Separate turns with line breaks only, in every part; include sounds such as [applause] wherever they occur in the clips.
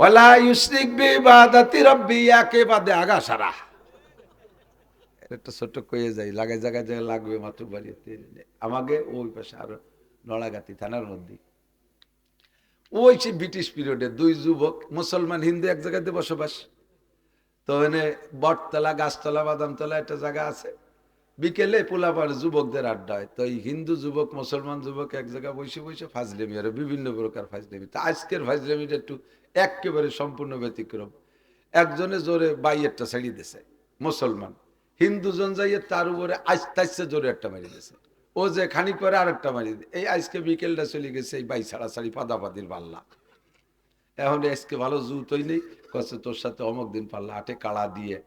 ওয়ালা ইউশরিক বিবাদাতি রব্বি, একে বাদে আগা সারা। একটা ছোট্ট কয়ে যাই লাগাই জায়গায় জায়গায় লাগবে মাত্র বাড়িতে। আমাকে ওই পাশে আরও নড়াগাতি থানার মধ্যে। ওই সে ব্রিটিশ পিরিয়ডে দুই যুবক, মুসলমান, হিন্দু, এক জায়গাতে বসবাস। তো এনে বটতলা, গাছতলা, বাদামতলা একটা জায়গা আছে। বিকেলে পোলাপার যুবকদের আড্ডা হয়। তো এই হিন্দু যুবক, মুসলমান যুবক এক জায়গায় বসে বসে ফাজলেমি আর বিভিন্ন প্রকার ফাজলেমি। তো আজকের ফাজলেমিটা একটু একেবারে সম্পূর্ণ ব্যতিক্রম। একজনে জোরে বাইয়েরটা ছেড়ে দিছে, মুসলমান। হিন্দুজন যাইয়ে তার উপরে আস্তে আস্তে জোরে একটা মারি দিছে। ও যে খানিক পরে আর একটা মারি এই আজকে বিকেলটা চলে গেছে, এই বাই ছাড়া ছাড়ি পাদাপাদির পাল্লা। এখন আজকে ভালো জুতোই নেই কচ্ছে তোর সাথে অমুক দিন পাল্লা, আটে কাড়া দিয়ে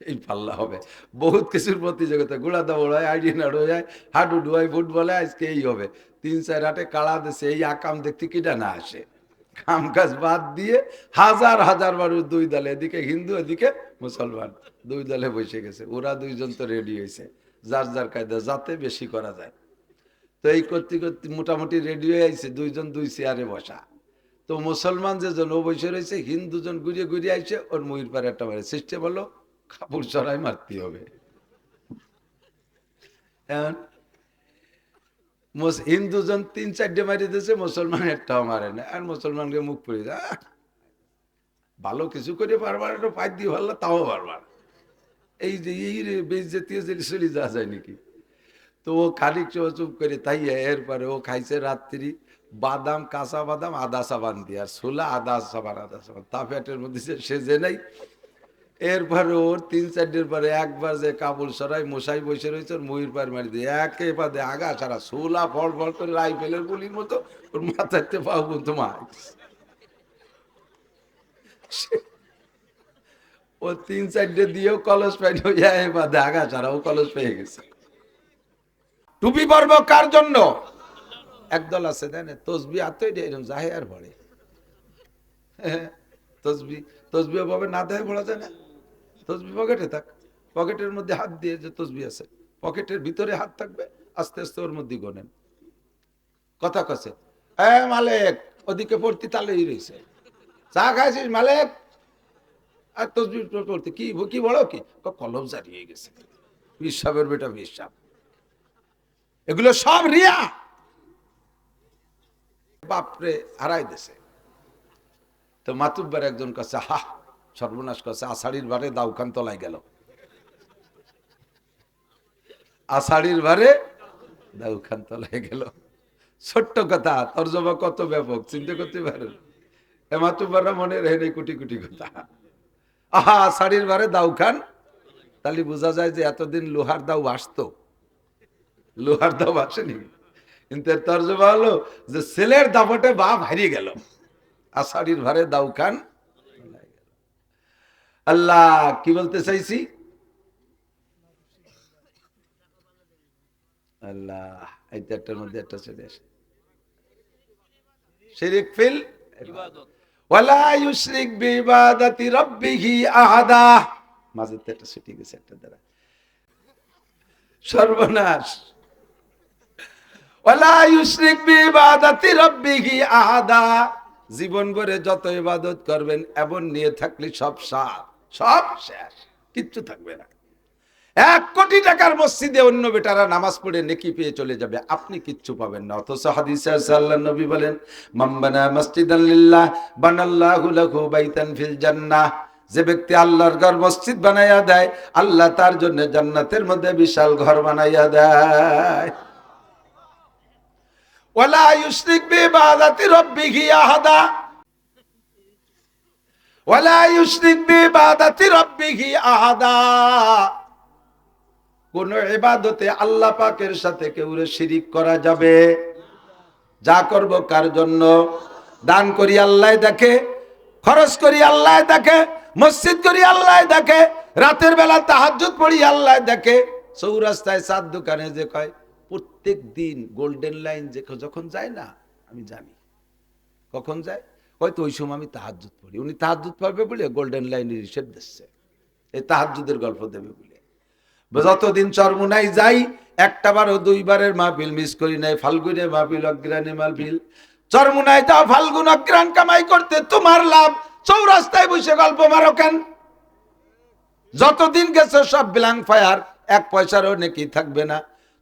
এই পাল্লা হবে। বহুত কিছুর প্রতিযোগিতা, গোড়া দৌড় হয় আইডি নাড়ো হয় হাডু ডুয়াই ফুটবলে আজকে এই হবে। তিন চার হাটে কাড়া দেশে এই আকাম দেখতে কিটা না আসে। কাম কাজ বাদ দিয়ে হাজার হাজার মানুষ দুই দলে, এদিকে হিন্দু, এদিকে মুসলমান, দুই দলে বসে গেছে। ওরা দুইজন তো রেডি হয়েছে। যার যার কায়দা, যাতে বেশি করা যায়। তো এই করতে করতে মোটামুটি রেডি হয়ে আইছে, দুইজন দুই চেয়ারে বসা। তো মুসলমান যেজন, ও বসে রয়েছে হিন্দুজন ঘুরিয়ে ঘুরিয়ে আইছে, ওর ময়ূর পারে একটা মারে সিস্টেম হলো, কাপড় চড়াই মারতে হবে। হিন্দুজন তিন চারটে মারি দিয়েছে, মুসলমান একটাও মারে না। আর মুসলমানকে মুখ পড়ে যা ভালো কিছু করে পারবার, একটু পাই দিয়ে ভালো তাও পারবার। এই যে, এই বেশ জাতীয় জিনিস চলে যাওয়া যায় নাকি? তো ও খানিক চুপ করে তাই এরপরে ও খাইছে রাত্রি বাদাম, কাঁচা বাদাম, আদা সাবান দিয়ে। আর ছোলা, আদা সাবান আদা সাবান। তা পেটের মধ্যে সে সেজে নাই। এরপরে ওর তিন চারটের পরে একবার যে কাপড় সরাই মশাই বসে রয়েছে, ওর ময়ূর পার মারি দিয়ে একেবারে আগা ছাড়া সোলা ফল ফল করে রাইফেলের গুলির মতো ওর মাথাতে পাও কিন্তু ও তিন চারটে দিয়েও কলস পাইনি ওই বাদে আগা ছাড়া ও কলস পেয়ে গেছে। টুপি পরব কার জন্য? একদল আছে, দেন তসবি হাতে এরকম যাহে আর পড়ে তসবি তসবি ভাবে না দেয় পড়া যায় না। তসবি পকেটে থাক। পকেটের মধ্যে হাত দিয়ে যে তসবি আছে, পকেটের ভিতরে হাত থাকবে, আস্তে আস্তে ওর মধ্যে গোনেন কথা কছে? এ মালেক, ওদিকে পড়তি তালেই রয়েছে চা খাইছিস মালেক? আর তসবি পড়তে, কি কি বড় কি? কলম জারিয়ে গেছে। বিশ্বাবের বেটা বিশ্বাব এগুলো সব রিয়া। বাপরে হারাই দেছে। তো মাতুব্বার একজন কাছে হা সর্বনাশ কাছে আষাঢ়ির বারে দাউখান তলায় গেল। আষাঢ়ির বারে দাউখান তলায় গেল। ছোট্ট কথা তর্জমা কত ব্যাপক, চিন্তা করতে পারেন? এ মাতুব্বাররা মনে রেহে কোটি কোটি কথা। আহা, আষাঢ়ির বারে দাউখান, তাহলে বোঝা যায় যে এতদিন লোহার দাও আসতো। লোহার দাও আসেনি। কিন্তু তর্জমা হলো যে ছেলের দাপটে বাপ হারিয়ে গেল। আষাঢ়ির ভারে দাউ খান আল্লাহ কি বলতে চাইছি? আল্লাহ এই চারটার মধ্যে একটা চলে আসে। শিরিক ফিল? ওয়ালা ইউশরিক বিইবাদাতি রাব্বিহি আহাদা। মাঝে একটা ছুটি গেছে একটা দ্বারা। সর্বনাশ। ওয়ালা ইউশরিক বিইবাদাতি রাব্বিহি আহাদা। জীবন ভরে যত ইবাদত করবেন এমন নিয়ে থাকলে সব সার। সব শেষ, কিচ্ছু থাকবে না। এক কোটি টাকার মসজিদে অন্য বেটারা নামাজ পড়ে নেকি পেয়ে চলে যাবে, আপনি কিচ্ছু পাবেন না। অথচ হাদিসে আল্লাহ নবী বলেন মাম্বানা মসজিদান লিল্লাহ, বানাল্লাহু লাহু বাইতান ফিল জান্নাহ। যে ব্যক্তি আল্লাহর ঘর মসজিদ বানাইয়া দেয়, আল্লাহ তার জন্য জান্নাতের মধ্যে বিশাল ঘর বানাইয়া দেয়। ওয়ালা ইউশরিক বিইবাদাতি রাব্বিহি আহাদা। ওয়ালা ইউশরিক বিইবাদাতি রাব্বিহি আহাদা। কোন ইবাদতে আল্লাহ পাকের সাথে কেউ শিরিক করা যাবে। যা করব কার জন্য? দান করি আল্লাহ দেখে, খরচ করি আল্লাহ দেখে, মসজিদ করি আল্লাহ দেখে, রাতের বেলা তাহাজ্জুদ পড়ি আল্লাহ দেখে। চৌরাস্তায় চার দোকানে যে কয়, প্রত্যেক দিন গোল্ডেন লাইন যে যখন যায় না, আমি জানি। কখন যায়? হয়তো ওই সময় আমি তাহাজ্জুদ পড়ি। উনি তাহাজ্জুদ পড়বে বলে গোল্ডেন লাইনের হিসেব দিচ্ছে। এই তাহাজ্জুদের গল্প দেবে বলে। যতদিন চরমুনাই যাই একটা বারও দুইবারের মাহফিল মিস করি নাই। ফাল্গুনে মাহফিল অগ্রাণী মাহফিল। চরমুনায় যাও, ফাল্গুন অগ্রাণ কামাই করতে তোমার লাভ। চৌরাস্তায় বসে গল্প মারো কেন? যতদিন গেছে সব ব্ল্যাঙ্ক ফায়ার এক পয়সারও নাকি থাকবে না।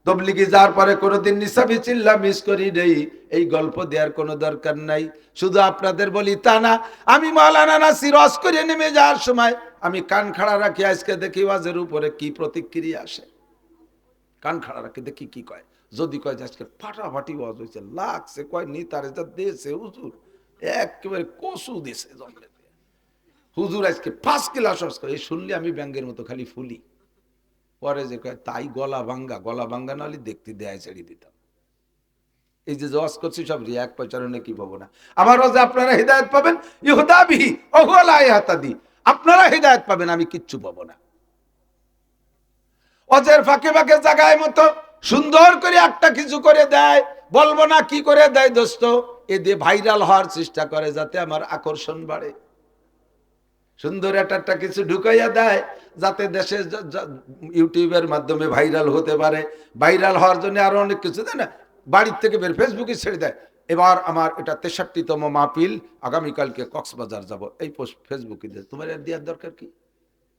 তবলিগি যাওয়ার পরে কোনোদিন নিসাবি চিল্লা মিস করি নেই। এই গল্প দেওয়ার কোনো দরকার নাই। শুধু আপনাদের বলি তা না, আমি মালানা নাসির রস করে নেমে যাওয়ার সময় আমি কান খাড়া রাখি, আজকে দেখি ওয়াজের উপরে কি প্রতিক্রিয়া আসে। কান খাড়া রাখি, দেখি কি কয়। যদি কয় যে আজকে ফাটাফাটি ওয়াজ হয়েছে, লাগছে কয় নি, তারে যা হুজুর, একেবারে কসু দিছে হুজুর আজকে ফার্স্ট ক্লাস এই শুনলে আমি ব্যাঙ্গের মতো খালি ফুলি। পরে যে তাই গলা ভাঙ্গা গলা ভাঙ্গা নাহলে দেখতে দেয় ছেড়ে দিতাম। এই যে জজ করছি সব রিয়া এক পয়সারণে কি পাবো না। আমার রোজে আপনারা হৃদায়ত পাবেন? ইহুদাবিহি অহুয়ালা ইহাতাদি আপনারা হৃদায়ত পাবেন, আমি কিচ্ছু পাবো না। অজের ফাঁকে ফাঁকে জায়গায় মতো সুন্দর করে একটা কিছু করে দেয়। বলব না কি করে দেয় দোস্ত? এ দিয়ে ভাইরাল হওয়ার চেষ্টা করে যাতে আমার আকর্ষণ বাড়ে। সুন্দর একটা কিছু ঢুকাইয়া দেয়, যাতে দেশে ইউটিউবের মাধ্যমে ভাইরাল হতে পারে। ভাইরাল হওয়ার জন্য আরও অনেক কিছু দেয় না? বাড়ির থেকে বের ফেসবুকে ছেড়ে দেয়। এবার আমার এটা তেষট্টিতম মাহফিল, আগামীকালকে কক্সবাজার যাব। এই ফেসবুকে দেয়। তোমার দেওয়ার দরকার কি?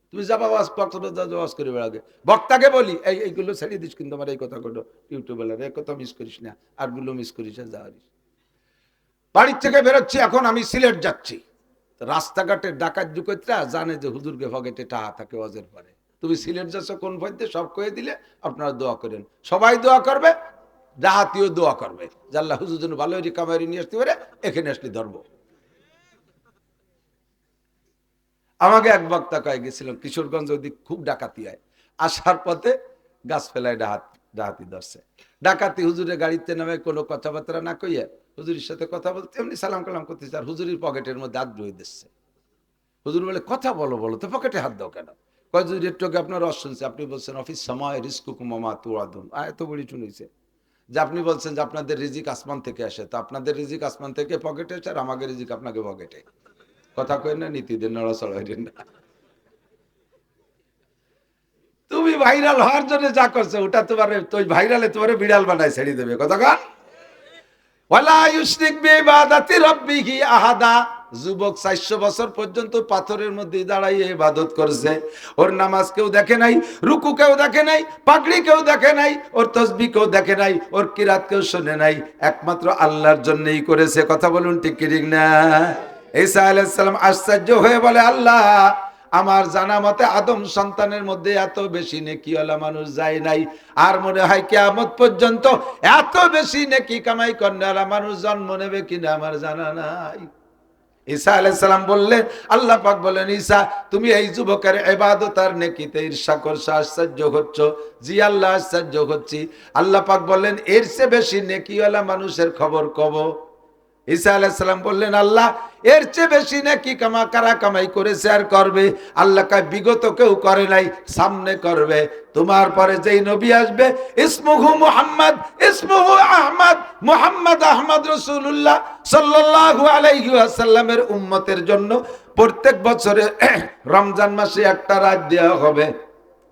তুমি যাবা ওয়াজ, কক্সবাজার ওয়াজ করে বেড়াবে বক্তাকে বলি, এই, এইগুলো ছেড়ে দিস কিন্তু আমার, এই কথা কটো ইউটিউবে এই কথা মিস করিস না আরগুলো মিস করিস না, যাওয়ারিস। বাড়ির থেকে বেরোচ্ছি, এখন আমি সিলেট যাচ্ছি। রাস্তাঘাটে ডাকাত দুকৈতরা জানে যে হুজুরকে ভগেটে টাহা থাকে ওয়াজের পরে। তুমি সিলেট যাচ্ছ কোন পথে সব কয়ে দিলে আপনারা দোয়া করেন। সবাই দোয়া করবে ডাহাতিও দোয়া করবে জাল্লা হুজুর জন্য ভালো রিকামারি নিয়ে আসতে পারে, এখানে আসলে ধরব। আমাকে এক বক্তা কয়ে গেছিলাম কিশোরগঞ্জ ওদিক খুব ডাকাতি হয়। আসার পথে গাছ ফেলায় ডাহাত ডাহাতি ধরছে। ডাকাতি হুজুরে গাড়িতে নামে কোনো কথাবার্তা না কইয়া হুজুরের সাথে কথা বলতে, এমনি সালাম কালাম করতেছে আর হুজুরের পকেটের মধ্যে হাত ধুয়ে দিচ্ছে। হুজুর বলে, কথা বলো বলো, তো পকেটে হাত দাও কেন? কয় যদি একটু আপনার রস শুনছে, আপনি বলছেন, অফিস সময় তুয়াদুন এত বড়ি শুনেছে। যে আপনি বলছেন যে আপনাদের রিজিক আসমান থেকে আসে, তো আপনাদের রিজিক আসমান থেকে পকেটে আর আমাকে রিজিক আপনাকে পকেটে। কথা কই না নীতিদের নড়াচড়া না তুমি ভাইরাল হওয়ার জন্য যা করছ, ওটা তোমার তুই ভাইরালে তোমার বিড়াল বানায় ছেড়ে দেবে। কথা কান। ওয়ালা ইউশরিক বিইবাদাতি রাব্বিহি আহাদা। যুবক চারশো বছর পর্যন্ত পাথরের মধ্যে দাঁড়াইয়ে ইবাদত করছে। ওর নামাজ কেউ দেখে নাই, রুকু কেউ দেখে নাই, পাগড়ি কেউ দেখে নাই, ওর তসবি কেউ দেখে নাই, ওর কিরাত কেউ শোনে নাই। একমাত্র আল্লাহর জন্যই করেছে। কথা বলুন ঠিক ঠিক না? ঈসা আলাইহিস আশ্চর্য হয়ে বলে, আল্লাহ আমার জানা মতে আদম সন্তানের মধ্যে এত বেশি নেকিওয়ালা মানুষ যায় নাই। আর মনে হয় কেয়ামত পর্যন্ত এত বেশি নেকি কামাই কন্যারা মানুষ জন্ম নেবে কিনা আমার জানা নাই। ঈসা আলাইসালাম বললেন, আল্লাহ পাক বলেন, ঈসা, তুমি এই যুবকের এবাদত আর নেকিতে ঈর্ষা করছ, আশ্চর্য হচ্ছ। জি, আল্লাহ আশ্চর্য হচ্ছি। আল্লাহ পাক বললেন, এর চেয়ে বেশি নেকিওয়ালা মানুষের খবর কব। ঈসা আলাইসালাম বললেন, আল্লাহ, এর চেয়ে বেশি নাকি কামা, কারা কামাই করেছে আর করবে? আল্লাহ কায়, বিগত কেউ করে নাই, সামনে করবে। তোমার পরে যেই নবী আসবে, ইসমুহু মুহাম্মদ, ইসমুহু আহমদ, মুহাম্মদ আহমদ রসুল্লাহ সাল্লাল্লাহু আলাইহি ওয়াসাল্লামের উম্মতের জন্য প্রত্যেক বছরে [clears throat] রমজান মাসে একটা রাত দেওয়া হবে।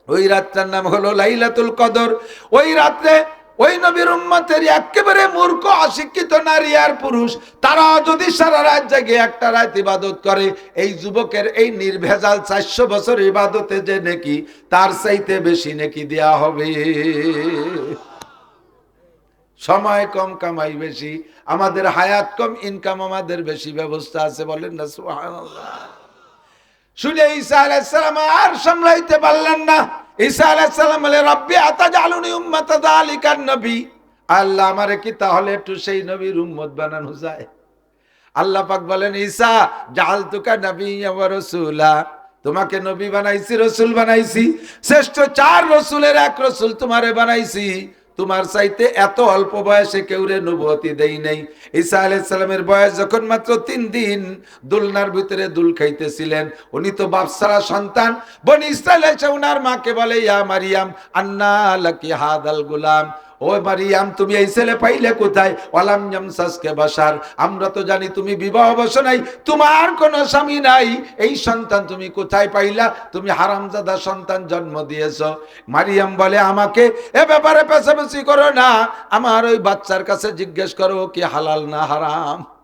ওই রাতটার নাম হলো লাইলাতুল কদর। ওই রাত্রে ওই নবীর উম্মতের একেবারে মূর্খ, অশিক্ষিত নারী আর পুরুষ, তারা যদি সারা রাত জাগে একটা রাত ইবাদত করে, এই যুবকের এই নির্ভেজাল চারশো বছর ইবাদতে যে নাকি, তার চাইতে বেশি নাকি দেয়া হবে। সময় কম, কামাই বেশি, আমাদের হায়াত কম ইনকাম আমাদের বেশি ব্যবস্থা আছে বলেন না, সুবহানাল্লাহ। শুনে ঈসা আলাইসালাম আর সামলাইতে পারলেন না। ঈসা আলাইসাল্লাম বলে, রব্বি আতাজালুনি উম্মাতা দালিকার নবী। আল্লাহ আমারে কি তাহলে একটু সেই নবীর উম্মত বানানো যায়? আল্লাহ পাক বলেন, ঈসা জালতুকা নবী আমার রসুলা। তোমাকে নবী বানাইছি, রসুল বানাইছি। শ্রেষ্ঠ চার রসুলের এক রসুল তোমারে বানাইছি। তোমার চাইতে এত অল্প বয়সে কেউ রে নবুয়তি দেই নাই। ঈসা আলাইহিস সালামের বয়স যখন মাত্র তিন দিন দুলনার ভিতরে দুল খাইতেছিলেন, উনি তো বাপসারা সন্তান। বনি ইসরায়েল এসে উনার মাকে বলে, ইয়া মারিয়াম, আন্না লাকি হাদাল গুলাম। ও মারিয়াম তুমি এই ছেলে পাইলে কোথায়? বাসার। আমরা তো জানি তুমি বিবাহ বসো নাই তোমার কোনো স্বামী নাই। এই সন্তান তুমি কোথায় পাইলা? তুমি হারামজাদা সন্তান জন্ম দিয়েছ। মারিয়াম বলে, আমাকে এ ব্যাপারে পেছাপেছি করো না। আমার ওই বাচ্চার কাছে জিজ্ঞেস করো কি হালাল না হারাম?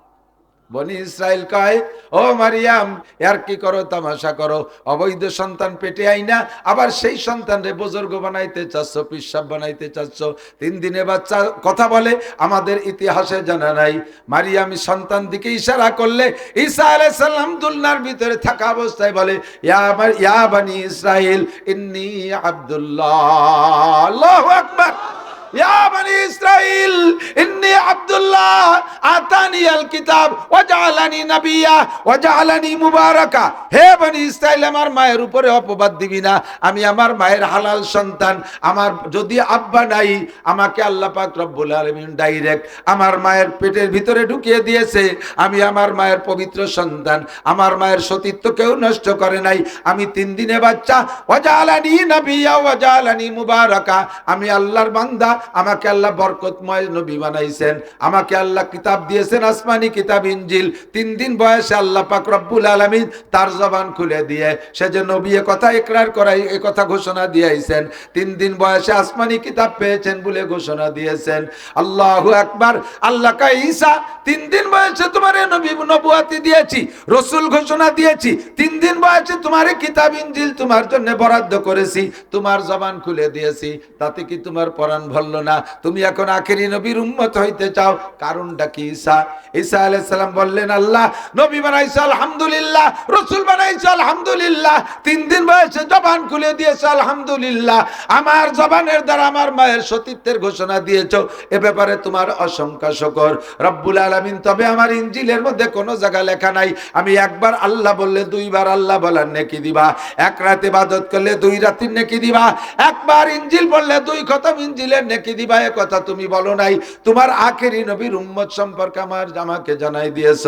বনি ইসরায়েল কয়, ও মারিয়াম আর কি করো, তামাশা করো? অবৈধ সন্তান পেটে আই না, আবার সেই সন্তান রে বুজুর্গ বানাইতে চাচ্ছ পিসাব বানাইতে চাচ্ছ। তিন দিনে বাচ্চা কথা বলে, আমাদের ইতিহাসে জানা নাই। মারিয়াম সন্তান দিকে ইশারা করলে, ঈসা আলাইহিস সালাম দুলনার ভিতরে থাকা অবস্থায় বলে, ইয়া আমার ইয়া বানি ইসরাইল ইন্নী আব্দুল্লাহ, আল্লাহু আকবার। ইয়া বানি ইসরাইল ইন্নী আব্দুল্লাহ আতানি আল কিতাব, ওয়াজআলানি নাবিয়্যা ওয়াজআলানি মুবারাকা। হে বনি ইসরাইল আমার মায়ের উপরে অপবাদ দিবি না। আমি আমার মায়ের হালাল সন্তান। আমার যদি আব্বা নাই, আমাকে আল্লাহ পাক রব্বুল আলামিন ডাইরেক্ট আমার মায়ের পেটের ভিতরে ঢুকিয়ে দিয়েছে। আমি আমার মায়ের পবিত্র সন্তান। আমার মায়ের সতীত্ব কেউ নষ্ট করে নাই। আমি তিন দিনে বাচ্চা। ওয়াজআলানি নাবিয়্যা ওয়াজআলানি মুবারাকা। আমি আল্লাহর বান্দা। আমাকে আল্লাহ বরকতময় নবী বানাইছেন। আমাকে আল্লাহ কিতাব দিয়েছেন, আসমানি কিতাব ইনজিল তিন দিন বয়সে আল্লাহ পাক রব্বুল আলামিন তার জবান খুলে দিয়ে সে যে নবী কথা ইকরার করাই, এ কথা ঘোষণা দিয়েছেন তিন দিন বয়সে আসমানি কিতাব পেয়েছেন বলে ঘোষণা দিয়েছেন। আল্লাহু আকবার, আল্লাহ কা ঈসা, তিন দিন বয়সে তোমার নবী নবুয়াতি দিয়েছি, রসুল ঘোষণা দিয়েছি। তিন দিন বয়সে তোমার কিতাব ইনজিল তোমার জন্য বরাদ্দ করেছি, তোমার জবান খুলে দিয়েছি, তাতে কি তোমার পরাণ ভরল না, তুমি এখন আখেরি নবীর উম্মত হইতে চাও। কারণটা কি, ঈসা? ঈসা আলাইহিস সালাম বললেন, আল্লাহ, নবী বানাইছো, আলহামদুলিল্লাহ, রসুল বানাইছো, আলহামদুলিল্লাহ। তিন দিন বয়সে জবান খুলে দিয়েছ, আলহামদুলিল্লাহ। আমার জবানের দ্বারা আমার মায়ের সতীত্বের ঘোষণা দিয়েছ। এ ব্যাপারে তোমার অসংখ্য শকর। রব্বুল আলামিন, তবে আমার ইনজিলের মধ্যে কোনো জায়গা লেখা নাই। আমি একবার আল্লাহ বললে, দুইবার আল্লাহ বলার নেকি দিবা। এক রাতে ইবাদত করলে, দুই রাতের নেকি দিবা। একবার ইনজিল বললে, দুই খতম ইনজিলের নেকি দিবা? এ কথা তুমি বলো নাই। তোমার আখেরি নবীর উম্মত সম্পর্কে আমার আমাকে জানাই দিয়েছ।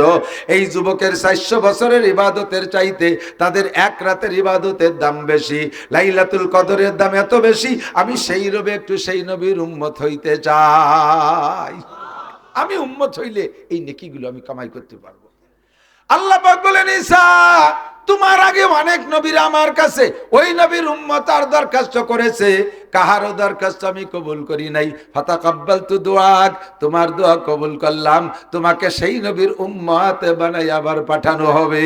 এই যুবকের চারশো বছরের ইবাদতের চাইতে তাদের এক রাতের ইবাদতের দাম বেশি। লাইলাতুল কদরের দাম এত বেশি, আমি সেই রবে একটু সেই নবীর উম্মত হইতে চাই। আমি উম্মত হইলে এই নেকিগুলো আমি কামাই করতে পারব। আল্লাহ বলেন তোমার আগে অনেক নবীর আমার কাছে ওই নবীর উম্মত আর দরখাস্ত করেছে। কাহারও দরখাস্ত আমি কবুল করি নাই। হতা কব্বাল তু দোয়াক তোমার দোয়া কবুল করলাম। তোমাকে সেই নবীর উম্মাতে বানাই আবার পাঠানো হবে।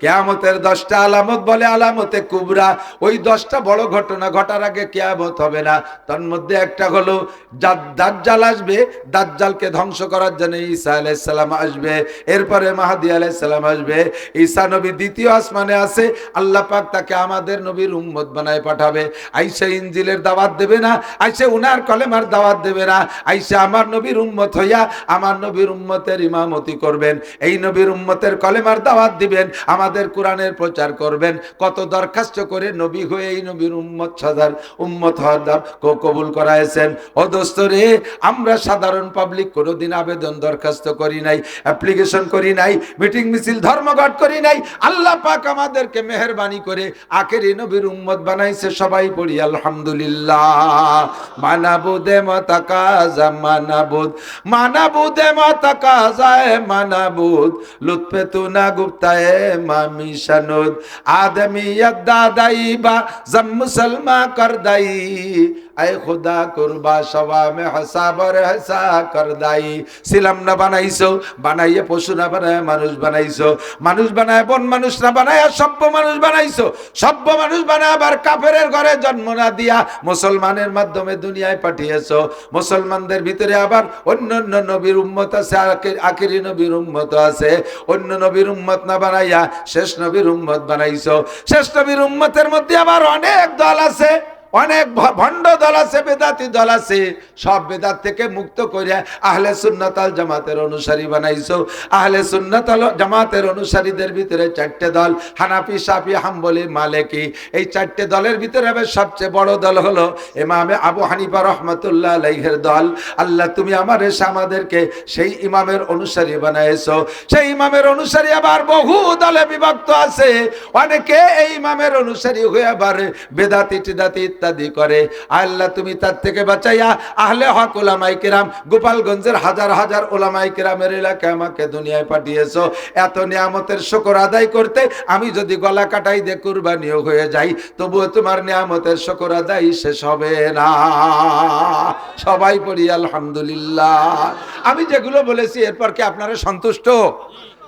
কেয়ামতের দশটা আলামত বলে আলামতে কুবরা। ওই দশটা বড় ঘটনা ঘটার আগে কেয়ামত হবে না। তার মধ্যে একটা হলো দাজ্জাল আসবে, দাজ্জালকে ধ্বংস করার জন্য ঈসা আলাইসাল্লাম আসবে। এরপরে মাহাদি আলাইসাল্লাম আসবে। ঈসা নবী দ্বিতীয় আসমানে আছে। আল্লাহ পাক তাকে আমাদের নবীর উম্মত বানায় পাঠাবে। আইসা ইনজিলের দাওয়াত দেবে না। আইসা উনার কলেমার দাওয়াত দেবে না। আইসা আমার নবীর উম্মত হইয়া আমার নবীর উম্মতের ইমামতি করবেন। এই নবীর উম্মতের কলেমার দাওয়াত দিবেন। আমাদের কোরআনের প্রচার করবেন। কত দরখাস্ত করে নবী হয়ে এই নবীর উম্মত সাদার উম্মত হওয়ার কবুল করাইছেন। ও দোস্ত রে, আমরা সাধারণ পাবলিক কোনোদিন আবেদন দরখাস্ত করি নাই অ্যাপ্লিকেশন করি নাই মিটিং মিছিল, ধর্মঘট করি নাই। আল্লাহ পাক আমাদেরকে মেহরবানি করে আখেরি নবীর উম্মত বানাইছে সবাই পড়ি, আলহামদুলিল্লাহ। মানাবুদে মতাকাজা মানাবুদ মানাবুদে মতাকাজায় মানাবুদ লুৎফে তু না গুপ্তায়ে মামি সনুদ আদমি দাদাই বা জম মুসলমা কর দাই আই কুরবা সবা মে হাসাবর হাসা কর দাই সিলাম না বানাইছো, বানাইয়ে পশু না বানায় মানুষ বানাইছো। মানুষ বানায় বন মানুষ না বানায় সভ্য মানুষ বানাইছো। সভ্য মানুষ বানায় আবার কাফেরের ঘরে জন্ম না দিয়া মুসলমানের মাধ্যমে দুনিয়ায় পাঠিয়েছো। মুসলমানদের ভিতরে আবার অন্য অন্য নবীর উম্মত আছে আখেরি নবীর উম্মত আছে। অন্য নবীর উম্মত না বানাইয়া শেষ নবীর উম্মত বানাইছো। শেষ নবীর উম্মতের মধ্যে আবার অনেক দল আছে। অনেক ভণ্ড দল আছে, বেদাতি দল আছে, সব বেদাত থেকে মুক্ত করে আহলে সুন্নাতাল জামাতের অনুসারী বানাইছো। আহলে সুন্নাতাল জামাতের অনুসারীদের ভিতরে চারটে দল, হানাফি, সাফি, হাম্বলি, মালেকি। এই চারটে দলের ভিতরে আবার সবচেয়ে বড় দল হলো ইমামে আবু হানিফা রহমতুল্লাহ আলাইহের দল। আল্লাহ, তুমি আমার এসে আমাদেরকে সেই ইমামের অনুসারী বানাইছো। সেই ইমামের অনুসারী আবার বহু দলে বিভক্ত আছে। অনেকে এই ইমামের অনুসারী হয়ে আবার বেদাতি, টিদাতি ইত্যাদি করে। আল্লাহ, তুমি তার থেকে বাঁচাইয়া আহলে হক ওলামাই কিরাম, গোপালগঞ্জের হাজার হাজার ওলামাই কিরামের এলাকায় আমাকে দুনিয়ায় পাঠিয়েছো। এত নিয়ামতের শকর আদায় করতে আমি যদি গলা কাটাই দিয়ে কুরবানিও হয়ে যাই, তবুও তোমার নিয়ামতের শকর আদায় শেষ হবে না। সবাই পড়ি, আলহামদুলিল্লাহ। আমি যেগুলো বলেছি, এরপর কি আপনারা সন্তুষ্ট?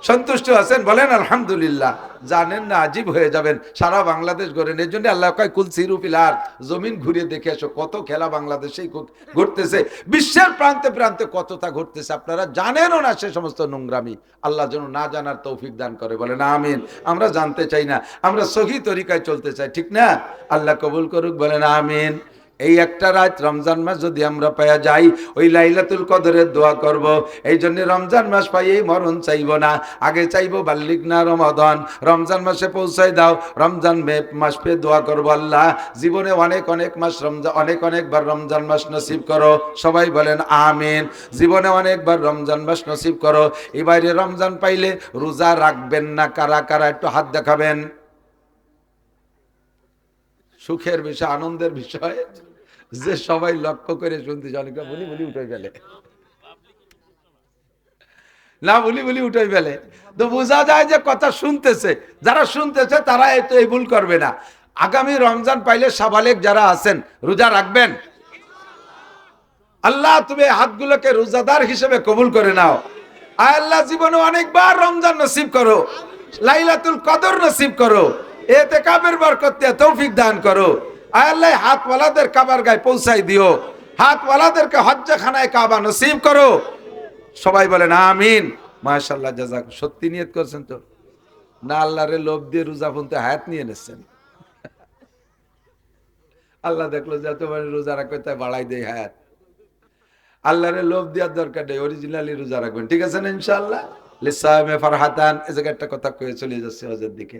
সন্তুষ্ট আছেন? বলেন, আলহামদুলিল্লাহ। জানেন না, আজীব হয়ে যাবেন। সারা বাংলাদেশ গড়েন এর জন্য আল্লাহ কয়, কুল সিরুপিলার জমিন ঘুরে দেখে এসো, কত খেলা বাংলাদেশেই ঘটতেছে। বিশ্বের প্রান্তে প্রান্তে কতটা ঘটতেছে আপনারা জানেনও না সে সমস্ত নোংরামি। আল্লাহ যেন না জানার তৌফিক দান করে। বলেন, আমিন। আমরা জানতে চাই না। আমরা সহি তরিকায় চলতে চাই, ঠিক না? আল্লাহ কবুল করুক, বলেন, আমিন। এই একটা রাত রমজান মাস যদি আমরা পাইয়া যাই, ওই লাইলাতুল কদরের দোয়া করব। এই জন্য রমজান মাস পাইয়েই মরণ চাইব না। আগে চাইব বাল্লিক না রমাদন। রমজান মাসে পৌঁছাই দাও। রমজান মে মাস পেয়ে দোয়া করব আল্লাহ। জীবনে অনেক অনেক মাস রমজান অনেক অনেকবার রমজান মাস নসিব করো। সবাই বলেন আমিন। জীবনে অনেকবার রমজান মাস নসিব করো। এবারে রমজান পাইলে রোজা রাখবেন না। কারা কারা একটু হাত দেখাবেন? সুখের বিষয়, আনন্দের বিষয়। যে সবাই লক্ষ্য করে শুনতে অনেকে বলি বলি উঠে গেলে না, বলি বলি উঠে গেলে তো বোঝা যায় যে কথা শুনতেছে। যারা শুনতেছে, তারা এই তো এই ভুল করবে না। আগামী রমজান পাইলে সাবালেক যারা আছেন, রোজা রাখবেন। আল্লাহ, তুমি হাতগুলোকে রোজাদার হিসেবে কবুল করে নাও। আয় আল্লাহ, জীবনে অনেকবার রমজান নসিব করো। লাইলাতুল কদর নসিব করো। এতে কাবের বরকতে তৌফিক দান করো। আল্লাহ হাতওয়ালাদের কাবার গায়ে পৌঁছাই দিও। হাতওয়ালাদেরকে হজ্জাখানায় কাবা নসিব করো। সবাই বলেন, আমিন। মাশাল্লাহ জাজাক সত্যি নিয়ত করছেন তো? না, আল্লাহরে লোভ দিয়ে রোজা ফোনতে হায়াত নিয়ে নিচ্ছেন। আল্লাহ দেখল যে তোমার রোজা রাখবে, তাই বাড়াই দেয় হায়াত। আল্লাহরে লোভ দেওয়ার দরকার নেই অরিজিনালি রোজা রাখবেন। ঠিক আছে না, ইনশাআল্লাহ? লিসাহেবে ফারহাতান, এ জায়গায় একটা কথা কয়ে চলে যাচ্ছে হজের দিকে।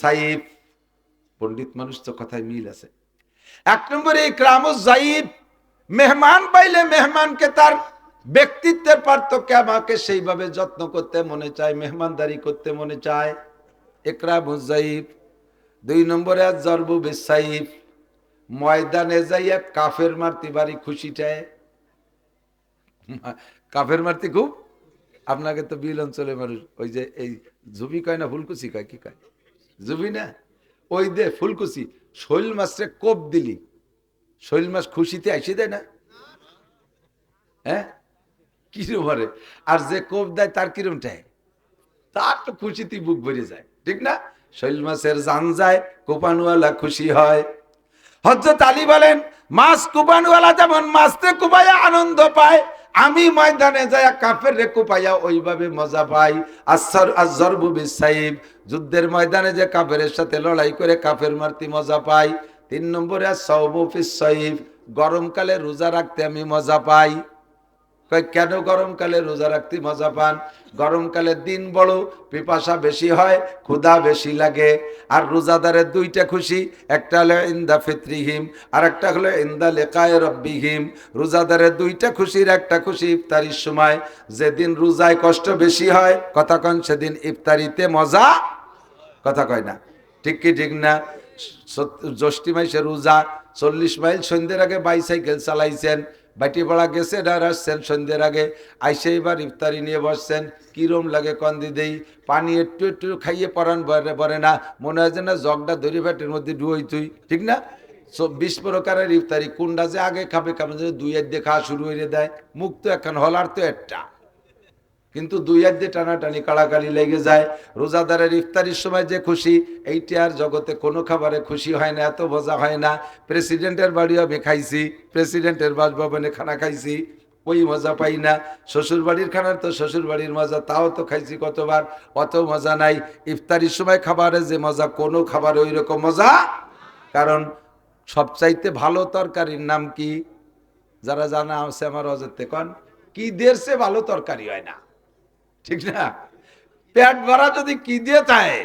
সাইফ। পণ্ডিত মানুষ তো কথায় মিল আছে। এক নম্বরে ইকরামুজ জাইফ মেহমান পাইলে মেহমানকে তার ব্যক্তিত্বের পার্থক্য আমাকে সেইভাবে যত্ন করতে মনে চায়, মেহমানদারি করতে মনে চায়। একরামুজ জাইফ দুই নম্বরে জরবু বিসাইফ ময়দানে যাইয়া কাফের মারতি বাড়ি খুশিটায় কাফের মারতে খুব আপনাকে তো বিল অঞ্চলে মানুষ, ওই যে এই জুবি কয় না ফুলকুচি কয়, কি কয়? জুবি না? ওই দে ফুলকুচি শৈল মাছরে কোপ দিলি। শৈল মাছ খুশিতে আইসে দেয় না? হ্যাঁ? কিরম হারে আর যে কোপ দেয় তার কিরম টায় তার তো খুশিতে বুক ভরে যায়, ঠিক না? শৈল মাছের জান যায় কোপানুয়ালা খুশি হয়। হজরত আলী বলেন মাছ কুপানওয়ালা যেমন মাছতে কুপাইয়া আনন্দ পায় আমি ময়দানে যাইয়া কাফের রে কুপাইয়া ওইভাবে মজা পাই। আসর বুবি বিসাইব যুদ্ধের ময়দানে যে কাফের সাথে লড়াই করে কাফের মারতি মজা পাই। তিন নম্বরে সৌবফিস সাহিব গরমকালে রোজা রাখতে আমি মজা পাই। কেন গরমকালে রোজা রাখতে মজা পান? গরমকালে দিন বড়, পিপাসা বেশি হয়, ক্ষুধা বেশি লাগে। আর রোজাদারের দুইটা খুশি, একটা হলো ইন্দা ফিত্রিহিম আর একটা হলো ইন্দা লেকায় রব্বিহিম। রোজাদারের দুইটা খুশির, একটা খুশি ইফতারির সময়। যেদিন রোজায় কষ্ট বেশি হয়, কথা কন, সেদিন ইফতারিতে মজা? কথা কয় না। ঠিক কি, ঠিক না? জ্যৈষ্ঠী মাসে রোজা, চল্লিশ মাইল সন্ধ্যের আগে বাইসাইকেল চালাইছেন। বাটি বড়া গেছে, ডার আসছেন সন্ধ্যের আগে। আইসে এবার ইফতারি নিয়ে বসছেন। কিরম লাগে কন্দি দেই? পানি একটু একটু খাইয়ে পরান বরে না। মনে হয় যে না জগটা ধরি ভাটির মধ্যে ডুয়োই তুই ঠিক না? বিশ প্রকারের ইফতারি। কোনটা যে আগে খাবে খাবে দুই দিয়ে খাওয়া শুরু হয়ে দেয়। মুখ তো এখন হলার তো একটা। কিন্তু দুই হাত দিয়ে টানাটানি, কাড়াকাড়ি লেগে যায়। রোজাদারের ইফতারির সময় যে খুশি, এইটি আর জগতে কোনো খাবারে খুশি হয় না, এত মজা হয় না। প্রেসিডেন্টের বাড়িও আমি খাইছি, প্রেসিডেন্টের বাসভবনে খানা খাইছি, ওই মজা পাই না। শ্বশুর বাড়ির খানার তো শ্বশুর বাড়ির মজা, তাও তো খাইছি কতবার, অত মজা নাই। ইফতারির সময় খাবারে যে মজা, কোনো খাবারে ওই রকম মজা? কারণ সবচাইতে ভালো তরকারির নাম কি? যারা জানা আছে আমার অজেতে কন, কি দেশে ভালো তরকারি হয় না। ঠিক না? পেট ভরা যদি কি দিয়ে চায়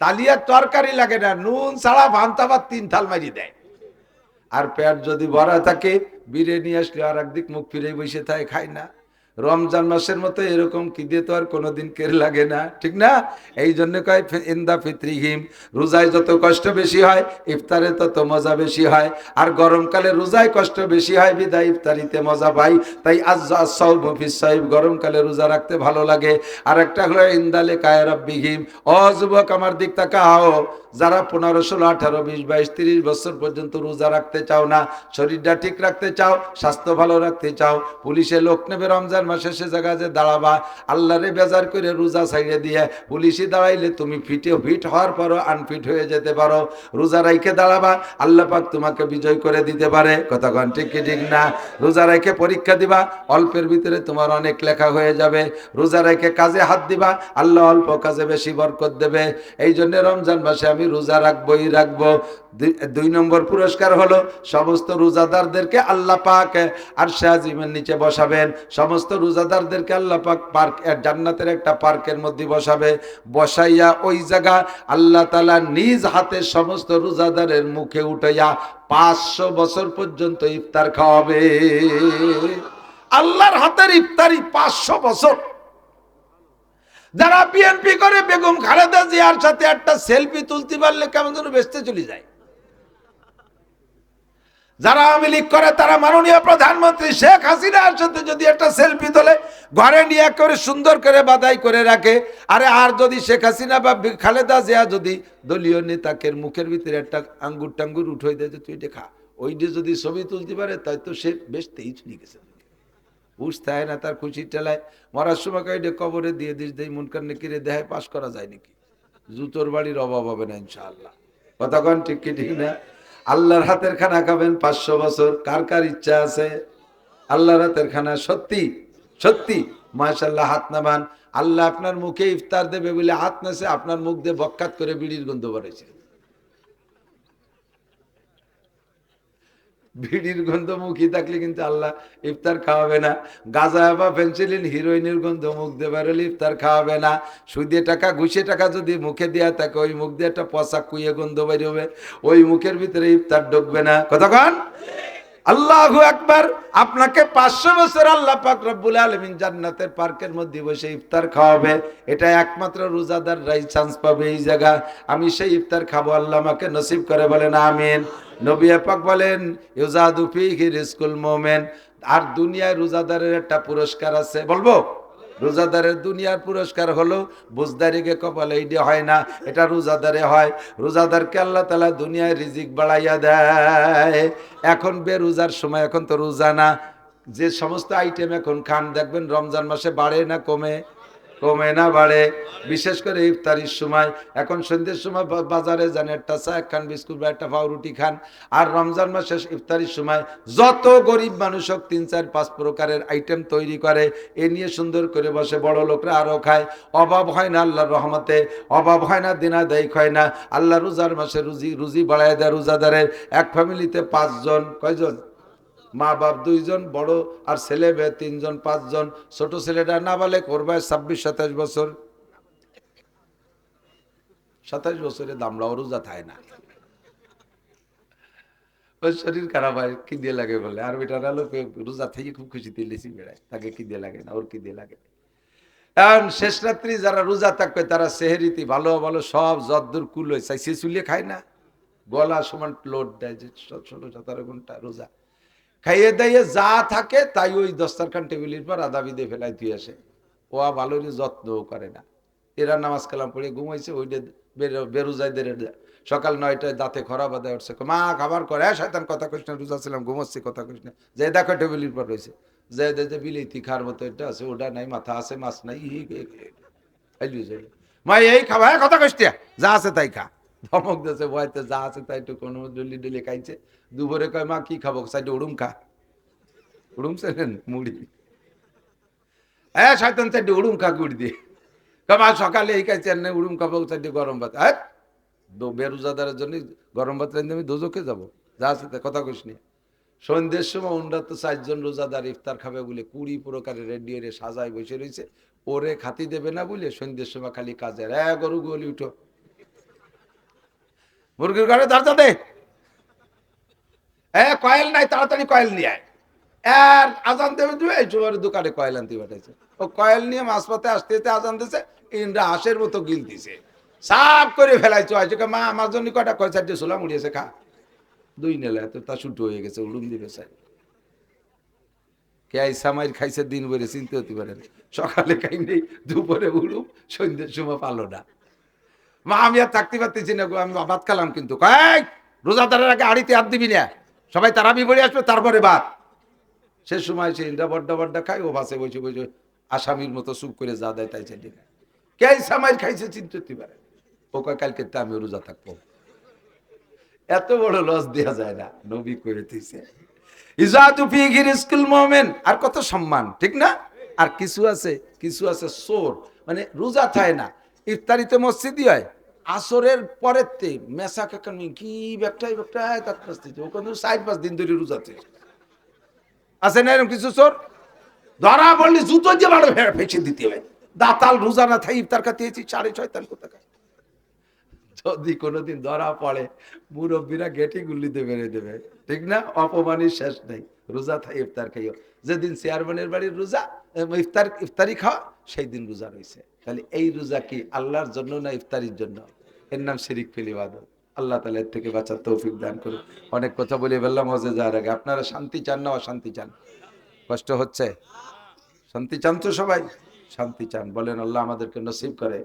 তালিয়ার তরকারি লাগে না, নুন ছাড়া ভান্তাবার তিন থাল মারি দেয়। আর পেট যদি ভরা থাকে, বিরিয়ানি আসলে আর একদিক মুখ ফিরে বসে থাকে, খায় না। রমজান মাসের মতো এরকম কি দিয়ে তো আর কোনোদিন কের লাগে না? ঠিক না? এই জন্য কয় ইন্দা ফিত্রিহিম, রোজায় যত কষ্ট বেশি হয়, ইফতারে তত মজা বেশি হয়। আর গরমকালে রোজায় কষ্ট বেশি হয়, বিদায় ইফতারিতে মজা পাই। তাই আজ সাহিব গরমকালে রোজা রাখতে ভালো লাগে। আর একটা হলো ইন্দালে কায়রাব্বিহিম ও যুবক আমার দিক তাকাও। যারা পনেরো, ষোলো, আঠারো, বিশ, বাইশ, তিরিশ বছর পর্যন্ত রোজা রাখতে চাও না, শরীরটা ঠিক রাখতে চাও, স্বাস্থ্য ভালো রাখতে চাও, পুলিশে লোক নেবে রমজান মাসে সে জায়গায় যে দাঁড়াবা, আল্লাহরে বেজার করে রোজা ছাইড়ে দিয়ে পুলিশে দাঁড়াইলে তুমি ফিটে ফিট হওয়ার পরও আনফিট হয়ে যেতে পারো। রোজা রাইখে দাঁড়াবা, আল্লাহ পাক তোমাকে বিজয় করে দিতে পারে। কথা কন ঠিক কি ঠিক না? রোজা রাইখে পরীক্ষা দিবা, অল্পের ভিতরে তোমার অনেক লেখা হয়ে যাবে। রোজা রেখে কাজে হাত দিবা, আল্লাহ অল্প কাজে বেশি বরকত দেবে। এই জন্য রমজান মাসে আমি রোজা রাখবই রাখব। দুই নম্বর পুরস্কার হলো, সমস্ত রোজাদারদেরকে আল্লাহ পাক আর শাহজিমের নিচে বসাবেন। সমস্ত রোজাদারদেরকে আল্লাহ পাক পার্ক জান্নাতের একটা পার্কের মধ্যে বসাবে, বসাইয়া ওই জায়গা আল্লাহ তালা নিজ হাতে সমস্ত রোজাদারের মুখে উঠাইয়া পাঁচশো বছর পর্যন্ত ইফতার খাওয়াবে। আল্লাহর হাতের ইফতারি পাঁচশো বছর। যারা বিএনপি করে বেগম খালেদা জিয়ার সাথে একটা সেলফি তুলতে পারলে কেমন যেন বেসতে চলে যায়। যারা আওয়ামী লীগ করে, তারা মাননীয় প্রধানমন্ত্রী শেখ হাসিনার সাথে যদি একটা সেলফি তোলে, ঘরে নিয়ে করে সুন্দর করে বাধাই করে রাখে। আরে আর যদি শেখ হাসিনা বা খালেদা জিয়া যদি দলীয় নেতাকে মুখের ভিতরে একটা আঙ্গুর টাঙ্গুর উঠে দেয় যে, তুই এটা খা। ওইটা যদি ছবি তুলতে পারে, তাই তো সে বেশ তেইশ নিয়ে গেছে। বুঝতে হয় না, তার খুশি টেলায় মরার সময় কবরে দিয়ে দিস, দেই মন কান্নে কিরে দেহায় পাশ করা যায় নাকি? জুতোর বাড়ির অভাব হবে না, ইনশাআল্লাহ। কতক্ষণ ঠিক কি ঠিক না? আল্লাহর হাতের খানা খাবেন পাঁচশো বছর। কার কার ইচ্ছা আছে? আল্লাহর হাতের খানা, সত্যি সত্যি। মাশাল্লাহ হাত নামান। আল্লাহ আপনার মুখে ইফতার দেবে বলে হাত নেছে, আপনার মুখ দিয়ে বক্কাত করে বিড়ির গন্ধ বাড়াইছে। বিড়ির গন্ধ মুখী থাকলে কিন্তু আল্লাহ ইফতার খাওয়াবে না। গাঁজা বা পেন্সিলিন হিরোইনের গন্ধ মুখ দেবার হলে ইফতার খাওয়াবে না। সুদে টাকা, ঘুষে টাকা যদি মুখে দেওয়া থাকে, ওই মুখ দিয়ে একটা পচা কুইয়ে গন্ধ বেরোবে ওই মুখের ভিতরে ইফতার ঢুকবে না। কতক্ষণ আল্লাহু একবার আপনাকে পাঁচশো বছর আল্লাহ পাক রব্বুল আলমিন জান্নাতের পার্কের মধ্যে বসে ইফতার খাওয়াবে। এটা একমাত্র রোজাদার রাই চান্স পাবে এই জায়গা। আমি সেই ইফতার খাব, আল্লাহ আমাকে নসিব করে বলেন, আমিন। নবী পাক বলেন ইউজাদুফি হির স্কুল মোমেন। আর দুনিয়ায় রোজাদারের একটা পুরস্কার আছে, বলব? রোজাদারের দুনিয়ার পুরস্কার হলো বুঝদারিকে কপালে এইটা হয় না, এটা রোজাদারে হয়। রোজাদারকে আল্লাহ তালা দুনিয়ায় রিজিক বাড়াইয়া দেয়। এখন বেরোজার সময়, এখন তো রোজা না। যে সমস্ত আইটেম এখন খান, দেখবেন রমজান মাসে বাড়ে না, কমে। কমে না বাড়ে। বিশেষ করে ইফতারির সময়। এখন সন্ধ্যের সময় বাজারে যান, একটা চা খান, বিস্কুট বা একটা পাউরুটি খান। আর রমজান মাসে ইফতারির সময় যত গরিব মানুষ হোক তিন, চার, পাঁচ প্রকারের আইটেম তৈরি করে, এ নিয়ে সুন্দর করে বসে বড় লোকরা আরও খায়। অভাব হয় না আল্লাহর রহমতে। অভাব হয় না, দিনা দেয় হয় না। আল্লাহ রোজার মাসে রুজি রুজি বাড়ায় দেয় রোজাদারের। এক ফ্যামিলিতে পাঁচজন, কয়জন? মা বাপ দুইজন, বড় আর ছেলে মেয়ে তিনজন, পাঁচজন। ছোট ছেলেটা না বলে করবে ছাব্বিশ, সাতাশ বছর। সাতাশ বছরে দামড়াও রোজা থাকে না। ওর শরীর খারাপ হয় কি দিয়ে লাগে বলে। আর বেটার আলো রোজা থেকে খুব খুশিতে লেসি বেড়ায়। তাকে কি দিয়ে লাগে না, ওর কি দিয়ে লাগে। এখন শেষ রাত্রি যারা রোজা থাকবে, তারা সেহেরিতি ভালো ভালো সব যদ্দুর কুল হয়ে চাই সে চুলিয়ে খায় না। গলা সমান লোড দেয় যে ষোলো সতেরো ঘণ্টা রোজা। খাইয়ে দাইয়ে যা থাকে তাই ওই দস্তারখান টেবিলের পর আদা বিদে ফেলাই তুই আসে ও ভালো যত্নও করে না এরা নামাজ কালাম পড়ে ঘুমাইছে ওইটা বেরোজাইদের সকাল নয়টায় দাঁতে খরা বাদে উঠছে মা খাবার করে হ্যাঁ শয়তান কথা না রোজা ছিলাম ঘুমাচ্ছি কথা না যে দেখো টেবিলের পর রয়েছে যে দে যে বিলেতি খার মতো এটা আছে ওটা নাই মাথা আছে মাছ নাই। মা এই খাবা হ্যাঁ কথা কইস যা আছে তাই খা ধমক দিয়েছে ভয়তে যা আছে তাই একটু কোনো ডলি ডলি খাইছে। দুপুরে কয়, মা, কি খাব? সাইডে উড়ুম খা। উড়ুম ছিলেন মুড়ি। হ্যাঁ শয়তান চারটে উড়ুম খা, গুড় দিয়ে। কমা সকালে এই খাইছে, এনে উড়ুম খাব চারটে গরম ভাত। হ্যাঁ বেরোজাদারের জন্য গরম ভাত রান্ধে আমি দোজকে যাব। যা আছে তা, কথা কইস নি। সন্ধ্যের সময় উনরা তো চারজন রোজাদার ইফতার খাবে বলে কুড়ি প্রকারের রেডিও রে সাজায় বসে রয়েছে ওরে খাতি দেবে না বলে সন্ধ্যের সময় খালি কাজের, এ, গরু গলি, উঠো। মুরগির ঘরে দরজা দে এ, কয়েল নাই, তাড়াতাড়ি কয়েল নিয়ে আয়। আর আজান দেবে দিবে এই জোয়ারের দোকানে কয়েল আনতে পাঠাইছে। ও কয়েল নিয়ে মাঝপথে আসতে আসতে আজান দিছে, ইন্দ্রা হাঁসের মতো গিল দিছে। সাফ করে ফেলাইছো আজ মা, আমার জন্য কয়টা কয় চারটে সোলা মুড়িয়েছে খা। দুই নেলে তো তা শুটু হয়ে গেছে উলুম দিবে স্যার কে সামাইর খাইছে, দিন ভরে চিনতে হতে পারে সকালে খাই দুপুরে উলুম সন্ধ্যের সময় পালো না। মা আমি আর থাকতে পারতেছি না আমি ভাত খেলাম কিন্তু। কয়েক, রোজাদারের আগে আড়িতে হাত দিবি না। সবাই তারাবি বলে আসবে, তারপরে ভাত সে সময় সে ইন্ডা বড্ডা বড্ডা খায়, ও ভাসে বসে বসে আসামির মতো চুপ করে যা দেয় তাই চাই কে সামাইর খাইছে চিনতে হতে পারে? ও কয়, কালকে তো আমি রোজা থাকব। এত বড় লস দেওয়া যায় না, নবী করে মোমেন। আর কত সম্মান, ঠিক না? আর কিছু আছে কিছু আছে সোর মানে রোজা থাকে না। ইফতারিতে মসজিদই হয়। আসরের পরের তে মেসা কি তার চার পাঁচ দিন ধরে রোজাতে আছে। না এরকম কিছু ধরা জুতো যে বারো ফেঁচে দিতে হবে দাতাল রোজা না থাই ইফতার সাড়ে ছয় তার কোথাকার? যদি কোনোদিন ধরা পড়ে, মুরব্বীরা গেটে গুল্লিতে বেড়ে দেবে। ঠিক না? অপমানের শেষ নেই। রোজা থাই ইফতার খাইও। যেদিন চেয়ারম্যানের বাড়ির রোজা ইফতার, ইফতারি খাওয়া সেই দিন রোজা রয়েছে। তাহলে এই রোজা কি আল্লাহর জন্য না ইফতারির জন্য? এর নাম শিরিক ফেলিবাদত আল্লাহ তালা এর থেকে বাঁচার তৌফিক দান করুন। অনেক কথা বলে ফেললাম, হজে যাওয়ার আগে। আপনারা শান্তি চান না অশান্তি চান? কষ্ট হচ্ছে? শান্তি চান তো সবাই? শান্তি চান। বলেন, আল্লাহ আমাদেরকে নসিব করে।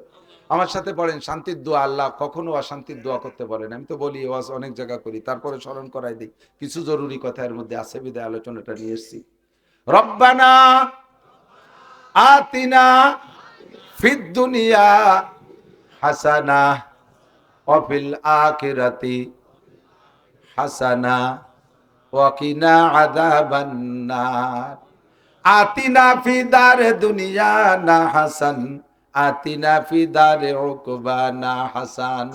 আমার সাথে পড়েন, শান্তির দোয়া, আল্লাহ কখনো অশান্তির দোয়া করতে বলেন। আমি তো বলি, ওয়াজ অনেক জায়গা করি, তারপরে স্মরণ করাই দিই। কিছু জরুরি কথা এর মধ্যে আছে, বিদায় আলোচনাটা নিয়ে এসেছি। রব্বানা আতিনা ফিদ দুনিয়া হাসানা অফিল আখিরাতি হাসানা ওয়াকিনা আযাবান্নার। আতিনা ফি দারে দুনিয়া না হাসান, আতিনা ফি দারে হাসান।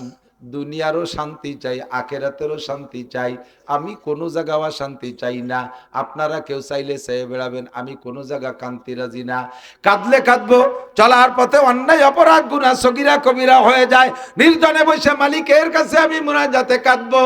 দুনিয়ারও শান্তি চাই, আখেরাতেরও শান্তি চাই। আমি কোনো জায়গাও শান্তি চাই না। আপনারা কেউ চাইলে চেয়ে বেড়াবেন, আমি কোনো জায়গা কান্তি রাজি না। কাঁদলে কাঁদবো, চলার পথে অন্যায়, অপরাধ গুণা সগিরা, কবিরা হয়ে যায়। নির্জনে বসে মালিকের কাছে আমি মোনাজাতে কাঁদবো।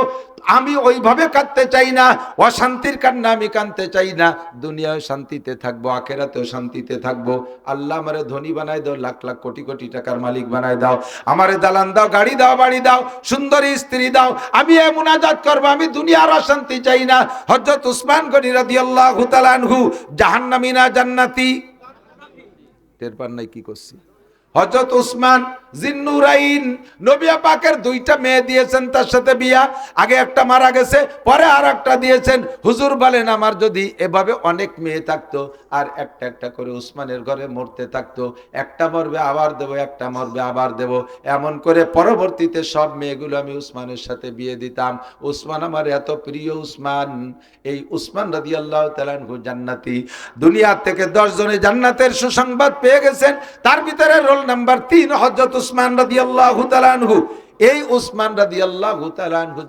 আমি ওইভাবে কাঁদতে চাই না, অশান্তির কান্না আমি কাঁদতে চাই না। দুনিয়ায় শান্তিতে থাকব, আখেরাতেও শান্তিতে থাকব। আল্লাহ আমারে ধনী বানাই দাও, লাখ লাখ কোটি কোটি টাকার মালিক বানাই দাও। আমারে দালান দাও, গাড়ি দাও, বাড়ি দাও, সুন্দরী স্ত্রী দাও। আমি এ মুনাজাত করব, আমি দুনিয়ার অশান্তি চাই না। হজরত উসমান গনি রাদি আল্লাহ হুতালানহু জাহান্নামিনা জান্নাতি? টের পান নাই কি করছি? হজরত উসমান জিন্নুরাইন নবিয়া পাকের দুইটা মেয়ে দিয়েছেন, তার সাথে বিয়া। আগে একটা মারা গেছে, পরে আর একটা দিয়েছেন। হুজুর বলেন, আমার যদি এভাবে অনেক মেয়ে থাকতো, আর একটা একটা করে উসমানের ঘরে মরতে থাকতো, একটা মরবে, আবার দেবো, একটা মরবে, আবার দেব, এমন করে পরবর্তীতে সব মেয়েগুলো আমি উসমানের সাথে বিয়ে দিতাম। উসমান আমার এত প্রিয় উসমান। এই উসমান রাদি আল্লাহ তালানহু জান্নাতি। দুনিয়া থেকে দশ জনে জান্নাতের সুসংবাদ পেয়ে গেছেন। তার ভিতরে রোল নাম্বার তিন হজরত উসমান রাদি আল্লাহ এই উসমান রাদি আল্লাহ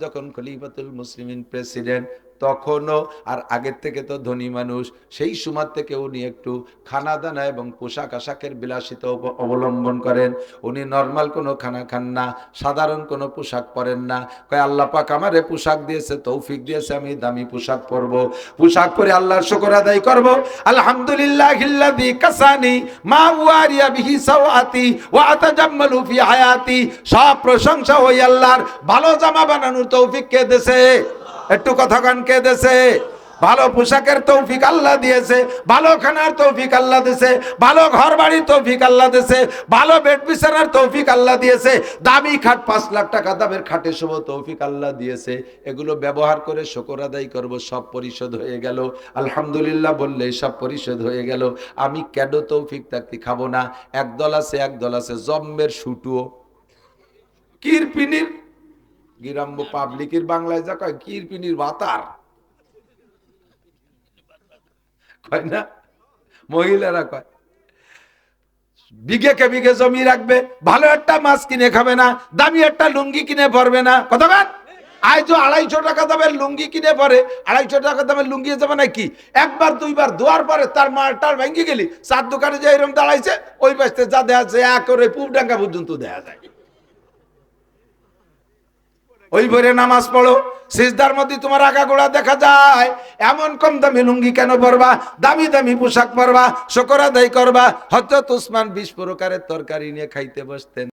যখন খলিফাতুল মুসলিমিন প্রেসিডেন্ট তখনও, আর আগের থেকে তো ধনী মানুষ। সেই সময় থেকে উনি একটু খানা দানা এবং পোশাক আশাকের বিলাসিতা অব- অবলম্বন করেন। উনি নর্মাল কোনো খানা খান না, সাধারণ কোনো পোশাক পরেন না। কয়, আল্লাহ পাক আমারে পোশাক দিয়েছে, তৌফিক দিয়েছে, আমি দামি পোশাক পরব। পোশাক পরে আল্লাহর শুকর আদায় করব। আলহামদুলিল্লাহ কাসানি মা ওয়ারিয়া বিহি সাওয়াতি ওয়া আতাজাম্মালু ফি হায়াতি। সব প্রশংসা ওই আল্লাহর। ভালো জামা বানানোর তৌফিক কে দেছে একটু কথা কান কে দেছে ভালো পোশাকের তৌফিক আল্লাহ দিয়েছে, ভালো খানার তৌফিক আল্লাহ দিয়েছে, ভালো ঘর বাড়ির তৌফিক আল্লাহ দিয়েছে, ভালো বেড বিছানার তৌফিক আল্লাহ দিয়েছে, দামি খাট পাঁচ লাখ টাকা দামের খাটে শুভ তৌফিক আল্লাহ দিয়েছে। এগুলো ব্যবহার করে শকর আদায় করব, সব পরিশোধ হয়ে গেল। আলহামদুলিল্লাহ বললে সব পরিশোধ হয়ে গেল। আমি কেন তৌফিক থাকতে খাব না? একদল আছে একদল আছে, জম্মের শুটুও কিরপিনির গিরাম্ব পাবলিকের বাংলায় যা কয় কিরপিনির বাতার কয় না? মহিলারা কয় বিঘে কে বিঘে জমি রাখবে, ভালো একটা মাছ কিনে খাবে না, দামি একটা লুঙ্গি কিনে পরবে না। কতক্ষণ আজ তো আড়াইশো টাকা দামের লুঙ্গি কিনে পরে, আড়াইশো টাকা দামের লুঙ্গি যাবে না কি? একবার, দুইবার ধোয়ার পরে তার মালটার ভেঙে গেলি, চার দোকানে যে এরকম দাঁড়াইছে, ওই পাশে যা দেখা যাচ্ছে এক করে পুব ডাঙ্গা পর্যন্ত দেখা যায়। ওই ভরে নামাজ পড়ো, সিজদার মধ্যে তোমার আগা গোড়া দেখা যায়। এমন কম দামি লুঙ্গি কেন পরবা? দামি দামি পোশাক পরবা, শকর আদায় করবা। হজরত উসমান প্রকারের তরকারি নিয়ে খাইতে বসতেন।